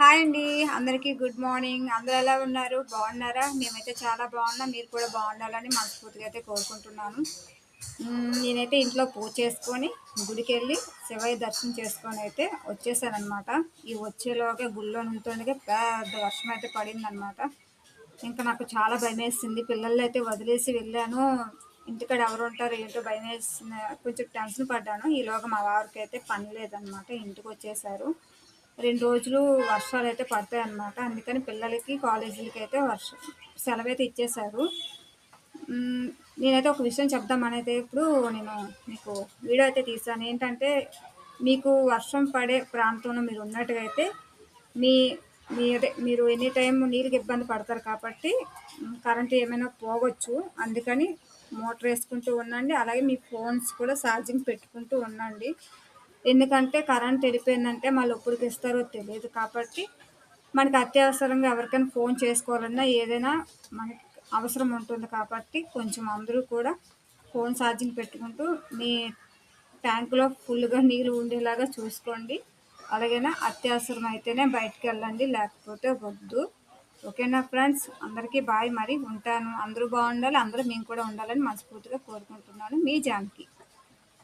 Hi అండి. అందరికీ good morning. అందరు ఎలా ఉన్నారు? బాగున్నారా? మేమైతే చాలా బాగున్నాం. మీరు కూడా బాగుండాలని మనస్ఫూర్తిగా అయితే కోరుకుంటున్నాను. నేనైతే ఇంట్లో పూజ చేసుకొని గుడికి వెళ్ళి శివయ్య దర్శనం చేసుకొని అయితే వచ్చేసానమాట ఈ వచ్చేలోగా గుళ్ళో నుండి పెద్ద వర్షం అయితే పడిందనమాట ఇంకా నాకు చాలా భయం వేసింది పిల్లల్ని అయితే వదిలేసి వెళ్ళాను. ఇంటికాడ ఎవరు ఉంటారు ఏంటో భయం వేసిన కొంచెం టెన్షన్ పడ్డాను. ఈలోగా మా వారికి అయితే పని లేదనమాట ఇంటికి వచ్చేసారు. రెండు రోజులు వర్షాలు అయితే పడతాయి అన్నమాట. అందుకని పిల్లలకి కాలేజీలకి అయితే వర్షం సెలవు అయితే ఇచ్చేశారు నేనైతే ఒక విషయం చెప్దామని ఇప్పుడు నేను మీకు వీడియో అయితే తీసాను. ఏంటంటే మీకు వర్షం పడే ప్రాంతంలో మీరు ఉన్నట్టుగా అయితే మీ మీ అదే మీరు ఎనీ టైం నీళ్ళకి ఇబ్బంది పడతారు కాబట్టి కరెంట్ ఏమైనా పోవచ్చు. అందుకని మోటార్ వేసుకుంటూ ఉండండి. అలాగే మీ ఫోన్స్ కూడా ఛార్జింగ్ పెట్టుకుంటూ ఉండండి. ఎందుకంటే కరెంట్ వెళ్ళిపోయిందంటే మళ్ళీ ఎప్పటికి ఇస్తారో తెలియదు కాబట్టి మనకి అత్యవసరంగా ఎవరికైనా ఫోన్ చేసుకోవాలన్నా ఏదైనా మనకి అవసరం ఉంటుంది కాబట్టి కొంచెం అందరూ కూడా ఫోన్ ఛార్జింగ్ పెట్టుకుంటూ మీ ట్యాంకులో ఫుల్గా నీళ్ళు ఉండేలాగా చూసుకోండి. అలాగైనా అత్యవసరం అయితేనే బయటకు వెళ్ళండి లేకపోతే వద్దు. ఓకేనా ఫ్రెండ్స్? అందరికీ బాయ్ మరి. ఉంటాను. అందరూ బాగుండాలి అందరూ మేము కూడా ఉండాలని మనస్ఫూర్తిగా కోరుకుంటున్నాను. మీ జాన్కి.